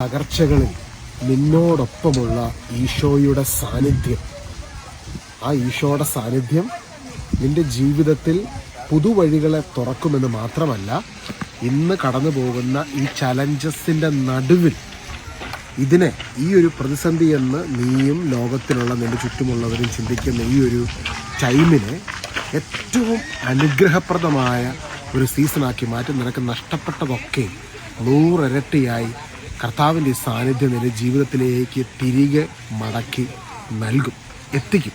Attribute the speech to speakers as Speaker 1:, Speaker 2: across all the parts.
Speaker 1: തകർച്ചകളിൽ നിന്നോടൊപ്പമുള്ള ഈശോയുടെ സാന്നിധ്യം. ആ ഈശോയുടെ സാന്നിധ്യം നിന്റെ ജീവിതത്തിൽ പുതുവഴികളെ തുറക്കുമെന്ന് മാത്രമല്ല ഇന്ന് കടന്നു പോകുന്ന ഈ ചലഞ്ചസിന്റെ നടുവിൽ ഇതിനെ ഈ ഒരു പ്രതിസന്ധി എന്ന് നീയും ലോകത്തിലുള്ള നിന്റെ ചുറ്റുമുള്ളവരും ചിന്തിക്കുന്ന ഈ ഒരു ടൈമിനെ ഏറ്റവും അനുഗ്രഹപ്രദമായ ഒരു സീസണാക്കി മാറ്റി നിനക്ക് നഷ്ടപ്പെട്ടതൊക്കെ നൂറിരട്ടിയായി കർത്താവിന്റെ സാന്നിധ്യം എന്റെ ജീവിതത്തിലേക്ക് തിരികെ മടക്കി നൽകും. എത്തിക്കും.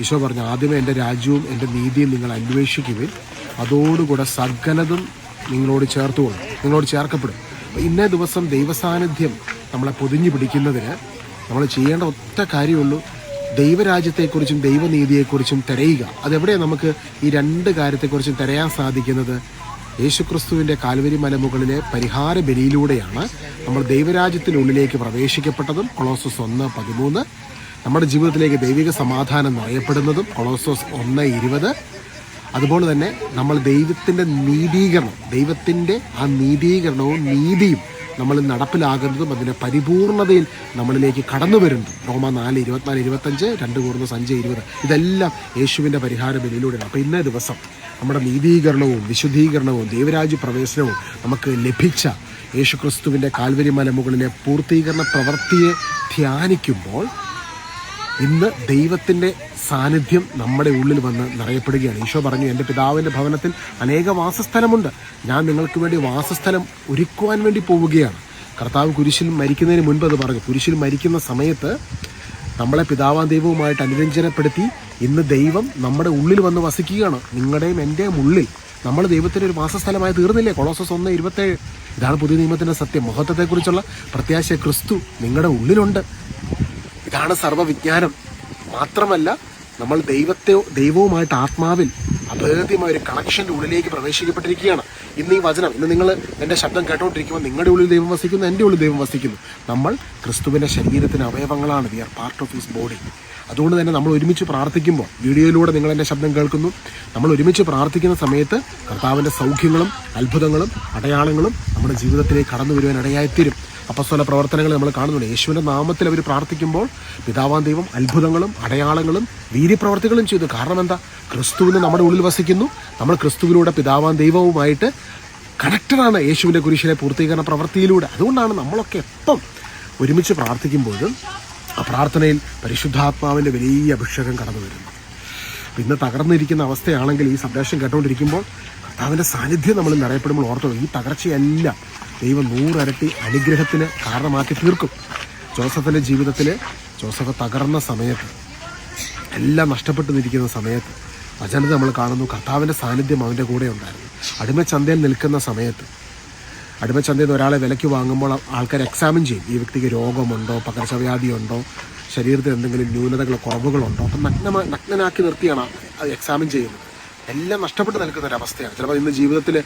Speaker 1: ഈശോ പറഞ്ഞു ആദ്യമേ എന്റെ രാജ്യവും എന്റെ നീതിയും നിങ്ങൾ അന്വേഷിക്കുകയും അതോടുകൂടെ സകലതും നിങ്ങളോട് ചേർത്തുകൊള്ളും. നിങ്ങളോട് ചേർക്കപ്പെടും. ഇന്നേ ദിവസം ദൈവസാന്നിധ്യം നമ്മളെ പൊതിഞ്ഞു പിടിക്കുന്നതിന് നമ്മൾ ചെയ്യേണ്ട ഒറ്റ കാര്യമുള്ളൂ. ദൈവരാജ്യത്തെക്കുറിച്ചും ദൈവനീതിയെക്കുറിച്ചും തിരയുക. അതെവിടെയാണ് നമുക്ക് ഈ രണ്ട് കാര്യത്തെക്കുറിച്ചും തിരയാൻ സാധിക്കുന്നത്? യേശുക്രിസ്തുവിന്റെ കാൽവരി മലമുകളിലെ പരിഹാര ബലിയിലൂടെയാണ് നമ്മൾ ദൈവരാജ്യത്തിനുള്ളിലേക്ക് പ്രവേശിക്കപ്പെട്ടതും കൊളോസസ് ഒന്ന് പതിമൂന്ന്. നമ്മുടെ ജീവിതത്തിലേക്ക് ദൈവിക സമാധാനം നിറയപ്പെടുന്നതും കൊളോസോസ് ഒന്ന് ഇരുപത്. അതുപോലെ തന്നെ നമ്മൾ ദൈവത്തിന്റെ നീതീകരണം ദൈവത്തിന്റെ ആ നീതീകരണവും നീതിയും നമ്മൾ നടപ്പിലാകുന്നതും അതിന്റെ പരിപൂർണതയിൽ നമ്മളിലേക്ക് കടന്നു വരുന്നതും റോമ നാല് ഇരുപത്തിനാല് ഇരുപത്തഞ്ച് രണ്ട് കൂർന്ന് സഞ്ച് ഇരുപത്. ഇതെല്ലാം യേശുവിന്റെ പരിഹാര ബലിയിലൂടെയാണ് അപ്പോൾ ഇന്നേ ദിവസം നമ്മുടെ നീതീകരണവും വിശുദ്ധീകരണവും ദൈവരാജ്യ പ്രവേശനവും നമുക്ക് ലഭിച്ച യേശുക്രിസ്തുവിന്റെ കാൽവരി മലമുകളിലെ പൂർത്തീകരണ പ്രവൃത്തിയെ ധ്യാനിക്കുമ്പോൾ ഇന്ന് ദൈവത്തിന്റെ സാന്നിധ്യം നമ്മുടെ ഉള്ളിൽ വന്ന് നിറയപ്പെടുകയാണ്. ഈശോ പറഞ്ഞു എന്റെ പിതാവിന്റെ ഭവനത്തിൽ അനേക വാസസ്ഥലമുണ്ട്. ഞാൻ നിങ്ങൾക്ക് വേണ്ടി വാസസ്ഥലം ഒരുക്കുവാൻ വേണ്ടി പോവുകയാണ്. കർത്താവ് കുരിശിൽ മരിക്കുന്നതിന് മുൻപ് അത് പറഞ്ഞു. കുരിശിൽ മരിക്കുന്ന സമയത്ത് നമ്മളെ പിതാവാൻ ദൈവവുമായിട്ട് അനുരഞ്ജനപ്പെടുത്തി ഇന്ന് ദൈവം നമ്മുടെ ഉള്ളിൽ വന്ന് വസിക്കുകയാണ്. നിങ്ങളുടെയും എന്റെയും ഉള്ളിൽ. നമ്മൾ ദൈവത്തിന്റെ ഒരു വാസസ്ഥലമായി തീർന്നില്ലേ? കൊളോസസ് ഒന്ന് ഇരുപത്തേഴ്. ഇതാണ് പുതിയ നിയമത്തിന്റെ സത്യം. മഹത്വത്തെക്കുറിച്ചുള്ള പ്രത്യാശ ക്രിസ്തു നിങ്ങളുടെ ഉള്ളിലുണ്ട്. ഇതാണ് സർവവിജ്ഞാനം. മാത്രമല്ല നമ്മൾ ദൈവത്തെ ദൈവവുമായിട്ട് ആത്മാവിൽ അഭേദ്യമായ ഒരു കണക്ഷന്റെ ഉള്ളിലേക്ക് പ്രവേശിക്കപ്പെട്ടിരിക്കുകയാണ്. ഇന്ന് ഈ വചനം ഇന്ന് നിങ്ങൾ എന്റെ ശബ്ദം കേട്ടോണ്ടിരിക്കുമ്പോൾ നിങ്ങളുടെ ഉള്ളിൽ ദൈവം വസിക്കുന്നു എന്റെ ഉള്ളിൽ ദൈവം വസിക്കുന്നു. നമ്മൾ ക്രിസ്തുവിന്റെ ശരീരത്തിന് അവയവങ്ങളാണ്. We are part of his body അതുകൊണ്ട് തന്നെ നമ്മൾ ഒരുമിച്ച് പ്രാർത്ഥിക്കുമ്പോൾ വീഡിയോയിലൂടെ നിങ്ങൾ എന്റെ ശബ്ദം കേൾക്കുന്നു. നമ്മൾ ഒരുമിച്ച് പ്രാർത്ഥിക്കുന്ന സമയത്ത് കർത്താവിന്റെ സൗഖ്യങ്ങളും അത്ഭുതങ്ങളും അടയാളങ്ങളും നമ്മുടെ ജീവിതത്തിലേക്ക് കടന്നു വരുവാൻ ഇടയായിത്തീരും. അപ്പസ്വല പ്രവർത്തനങ്ങൾ നമ്മൾ കാണുന്നുണ്ട്. യേശുവിന്റെ നാമത്തിൽ അവർ പ്രാർത്ഥിക്കുമ്പോൾ പിതാവാൻ ദൈവം അത്ഭുതങ്ങളും അടയാളങ്ങളും വീര്യപ്രവർത്തികളും ചെയ്തു. കാരണം എന്താ? ക്രിസ്തുവിന് നമ്മുടെ ഉള്ളിൽ വസിക്കുന്നു. നമ്മൾ ക്രിസ്തുവിലൂടെ പിതാവാൻ ദൈവവുമായിട്ട് കണക്റ്റഡാണ് യേശുവിന്റെ കുരിശിലെ പൂർത്തീകരണ പ്രവൃത്തിയിലൂടെ. അതുകൊണ്ടാണ് നമ്മളൊക്കെ എപ്പം ഒരുമിച്ച് പ്രാർത്ഥിക്കുമ്പോഴും ആ പ്രാർത്ഥനയിൽ പരിശുദ്ധാത്മാവിന്റെ വലിയ അഭിഷേകം കടന്നു വരുന്നു ഇന്ന് തകർന്നിരിക്കുന്ന അവസ്ഥയാണെങ്കിൽ ഈ സന്ദേശം കേട്ടുകൊണ്ടിരിക്കുമ്പോൾ കർത്താവിന്റെ സാന്നിധ്യം നമ്മൾ നിറയപ്പെടുമ്പോൾ ഓർത്തോ ഈ തകർച്ചയെല്ലാം ദൈവം നൂറരട്ടി അനുഗ്രഹത്തിന് കാരണമാക്കി തീർക്കും. ജോസഫിന്റെ ജീവിതത്തിൽ ജോസഫ് തകർന്ന സമയത്ത് എല്ലാം നഷ്ടപ്പെട്ടു നിൽക്കുന്ന സമയത്ത് വചനത്തെ നമ്മൾ കാണുന്നു കർത്താവിന്റെ സാന്നിധ്യം അവന്റെ കൂടെ ഉണ്ടായിരുന്നു. അടിമച്ചന്തയിൽ നിൽക്കുന്ന സമയത്ത് അടിമച്ചന്തയിൽ നിന്ന് ഒരാളെ വിലയ്ക്ക് വാങ്ങുമ്പോൾ ആൾക്കാർ എക്സാമിൻ ചെയ്യും. ഈ വ്യക്തിക്ക് രോഗമുണ്ടോ? പകർച്ചവ്യാധിയുണ്ടോ? ശരീരത്തിൽ എന്തെങ്കിലും ന്യൂനതകളോ കുറവുകളുണ്ടോ? അപ്പം നഗ്നമായി നഗ്നനാക്കി നിർത്തിയാണ് അത് എക്സാമിൻ ചെയ്യുന്നത്. എല്ലാം നഷ്ടപ്പെട്ട് നിൽക്കുന്ന ഒരു അവസ്ഥയാണ്. ചിലപ്പോൾ ഇന്ന് ജീവിതത്തിൽ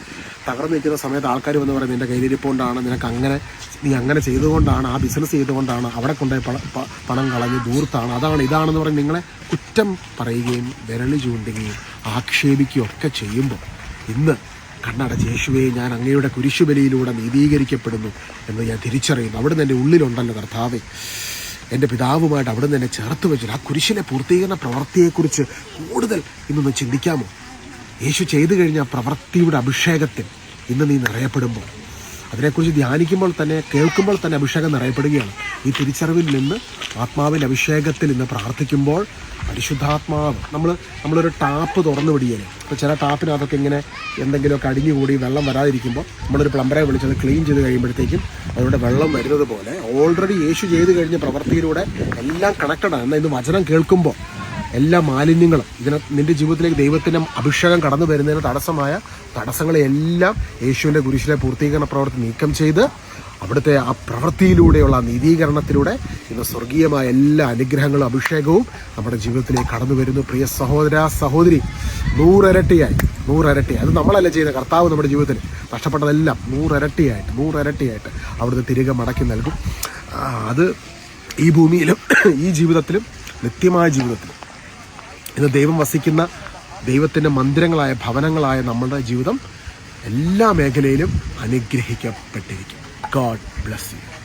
Speaker 1: തകർന്നു നിൽക്കുന്ന സമയത്ത് ആൾക്കാർ വന്ന് പറയും നിന്റെ കയ്യിലിരിപ്പുകൊണ്ടാണ് നിനക്ക് അങ്ങനെ നീ അങ്ങനെ ചെയ്തുകൊണ്ടാണ് ആ ബിസിനസ് ചെയ്തുകൊണ്ടാണ് അവിടെ കൊണ്ടുപോയി പണ കളഞ്ഞ് ദൂർത്താണ് അതാണ് ഇതാണെന്ന് പറഞ്ഞ് നിങ്ങളെ കുറ്റം പറയുകയും വിരളി ചൂണ്ടുകയും ആക്ഷേപിക്കുകയും ഒക്കെ ചെയ്യുമ്പോൾ ഇന്ന് കണ്ണടച്ച് യേശുവെ ഞാൻ അങ്ങയുടെ കുരിശുബലിയിലൂടെ നീതീകരിക്കപ്പെടുന്നു എന്ന് ഞാൻ തിരിച്ചറിയുന്നു. അവിടുന്ന് എന്റെ ഉള്ളിലുണ്ടല്ലോ കർത്താവെ. എന്റെ പിതാവുമായിട്ട് അവിടെ നിന്ന് എന്നെ ചേർത്ത് വെച്ചിട്ട് ആ കുരിശിലെ പൂർത്തീകരണ പ്രവൃത്തിയെക്കുറിച്ച് കൂടുതൽ ഇന്നൊന്ന് ചിന്തിക്കാമോ? യേശു ചെയ്തു കഴിഞ്ഞ പ്രവൃത്തിയുടെ അഭിഷേകത്തിൽ ഇന്ന് നീ നിറയപ്പെടുമ്പോൾ അതിനെക്കുറിച്ച് ധ്യാനിക്കുമ്പോൾ തന്നെ കേൾക്കുമ്പോൾ തന്നെ അഭിഷേകം നിറയപ്പെടുകയാണ്. ഈ തിരിച്ചറിവിൽ നിന്ന് ആത്മാവിന്റെ അഭിഷേകത്തിൽ ഇന്ന് പ്രാർത്ഥിക്കുമ്പോൾ പരിശുദ്ധാത്മാവ്. നമ്മൾ നമ്മളൊരു ടാപ്പ് തുറന്നു വിടിയല്ലേ അപ്പോൾ ചില ടാപ്പിനകത്തൊക്കെ ഇങ്ങനെ എന്തെങ്കിലുമൊക്കെ അടിഞ്ഞുകൂടി വെള്ളം വരാതിരിക്കുമ്പോൾ നമ്മളൊരു പ്ലംബറെ വിളിച്ചത് ക്ലീൻ ചെയ്ത് കഴിയുമ്പോഴത്തേക്കും അതിലൂടെ വെള്ളം വരുന്നത് പോലെ ഓൾറെഡി യേശു ചെയ്ത് കഴിഞ്ഞ പ്രവൃത്തിയിലൂടെ എല്ലാം കണക്റ്റഡാണ് എന്നാൽ ഇന്ന് വചനം കേൾക്കുമ്പോൾ എല്ലാ മാലിന്യങ്ങളും ഇതിനെ നിന്റെ ജീവിതത്തിലേക്ക് ദൈവത്തിന്റെ അഭിഷേകം കടന്നു വരുന്നതിന് തടസ്സമായ തടസ്സങ്ങളെല്ലാം യേശുവിന്റെ കുരിശിലെ പൂർത്തീകരണ പ്രവർത്തി നീക്കം ചെയ്ത് അവിടുത്തെ ആ പ്രവൃത്തിയിലൂടെയുള്ള നീതീകരണത്തിലൂടെ ഇന്ന് സ്വർഗീയമായ എല്ലാ അനുഗ്രഹങ്ങളും അഭിഷേകവും നമ്മുടെ ജീവിതത്തിലേക്ക് കടന്നു വരുന്നു. പ്രിയ സഹോദര സഹോദരി നൂറരട്ടിയായി നൂറരട്ടിയായി. അത് നമ്മളല്ല ചെയ്യുന്ന കർത്താവ് നമ്മുടെ ജീവിതത്തിൽ നഷ്ടപ്പെട്ടതെല്ലാം നൂറരട്ടിയായിട്ട് നൂറരട്ടിയായിട്ട് അവിടുന്ന് തിരികെ മടക്കി നൽകും. അത് ഈ ഭൂമിയിലും ഈ ജീവിതത്തിലും നിത്യമായ ജീവിതത്തിലും. ഇന്ന് ദൈവം വസിക്കുന്ന ദൈവത്തിന്റെ മന്ദിരങ്ങളായ ഭവനങ്ങളായ നമ്മുടെ ജീവിതം എല്ലാ മേഖലയിലും അനുഗ്രഹിക്കപ്പെട്ടിരിക്കും. God bless you.